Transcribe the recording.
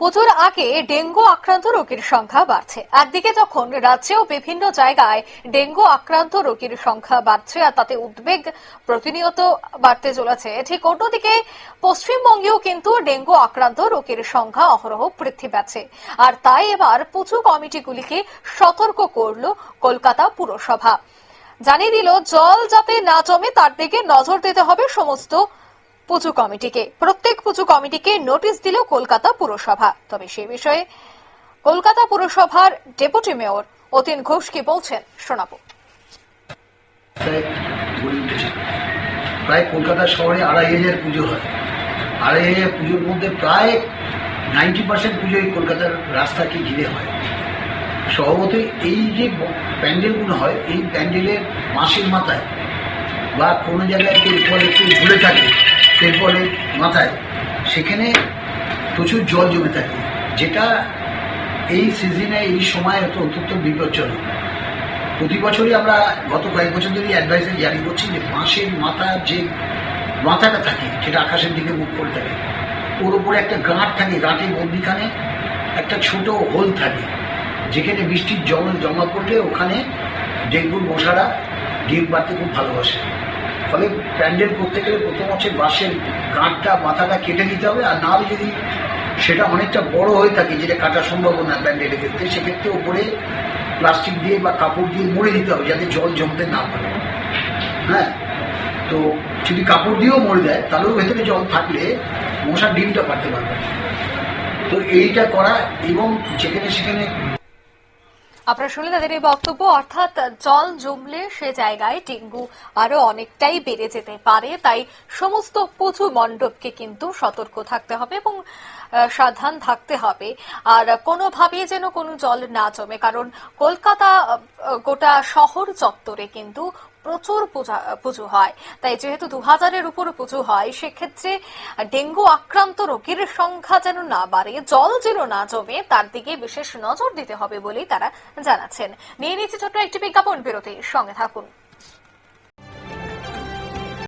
পুজোর আগে ডেঙ্গু আক্রান্ত রোগীর সংখ্যা বাড়ছে। একদিকে যখন রাজ্যেও বিভিন্ন জায়গায় ডেঙ্গু আক্রান্ত রোগীর সংখ্যা বাড়ছে আর তাতে উদ্বেগ প্রতিনিয়ত বাড়তে চলেছে, ঠিক অন্যদিকে পশ্চিমবঙ্গেও কিন্তু ডেঙ্গু আক্রান্ত রোগীর সংখ্যা অহরহ বৃদ্ধি পাচ্ছে। আর তাই এবার পুজো কমিটিগুলিকে সতর্ক করল কলকাতা পুরসভা। জানিয়ে দিল, জল যাতে না জমে তার দিকে নজর দিতে হবে সমস্ত পুজো কমিটিকে, প্রত্যেক পুজো কমিটিকে নোটিশ দিল কলকাতা পুরসভা। তবে সে বিষয়ে কলকাতা পুরসভার ডেপুটি মেয়র অতীন ঘোষ কি বলছেন, শোনাবো। প্রায় কলকাতা শহরে আড়াই হাজার পুজো হয়। আড়াই হাজার পুজোর মধ্যে প্রায় নাইনটি পার্সেন্ট পুজো এই কলকাতার রাস্তাকে ঘিরে হয়। স্বভাবতই এই যে প্যান্ডেলগুলো হয়, এই প্যান্ডেলের মাসের মাথায় বা কোনো জায়গায় ফলে একটু ঝুলে থাকে এরপরে মাথায়, সেখানে প্রচুর জল জমে থাকে, যেটা এই সিজনে এই সময় এত অত্যন্ত বিপজ্জনক। প্রতি বছরই আমরা গত কয়েক বছর ধরে অ্যাডভাইজারি জারি করছি যে বাঁশের মাথার যে মাথাটা থাকে, সেটা আকাশের দিকে মুখ করে থাকে। ওর উপরে একটা গাঁট থাকে, গাঁটের মধ্যিখানে একটা ছোট হোল থাকে, যেখানে বৃষ্টির জল জমা পড়লে ওখানে ডেঙ্গুর মশারা ডিম পাড়তে খুব ভালোবাসে। ফলে প্যান্ডেল করতে গেলে প্রথম হচ্ছে বাঁশের গাঁটটা মাথাটা কেটে নিতে হবে, আর না হলে যদি সেটা অনেকটা বড় হয়ে থাকে, যেটা কাটা সম্ভব না প্যান্ডেলের ক্ষেত্রে সেক্ষেত্রে ওপরে প্লাস্টিক দিয়ে বা কাপড় দিয়ে মুড়ে দিতে হবে, যাতে জল জমতে না পারে। হ্যাঁ? তো যদি কাপড় দিয়েও মরে দেয়, তাহলেও ভেতরে জল থাকলে মশার ডিমটা পারতে পারবে তো এইটা করা এবং যেখানে সেখানে আপনারা শুনলেন তাদের এই বক্তব্য। অর্থাৎ জল জমলে সে জায়গায় ডেঙ্গু আরও অনেকটাই বেড়ে যেতে পারে। তাই সমস্ত পুজো মণ্ডপকে কিন্তু সতর্ক থাকতে হবে এবং সাবধান থাকতে হবে। আর কোনোভাবে যেন কোনো জল না জমে, কারণ কলকাতা গোটা শহর চত্বরে কিন্তু প্রচুর পূজা- পুজো হয়। তাই যেহেতু দু হাজারের উপর পুজো হয়, সেক্ষেত্রে ডেঙ্গু আক্রান্ত রোগীর সংখ্যা যেন না বাড়ে, জল যেন না জমে, তার দিকে বিশেষ নজর দিতে হবে বলেই তারা জানাচ্ছেন। নিয়ে নিচ্ছে ছোট্ট একটি বিজ্ঞাপন বিরতি সঙ্গে থাকুন।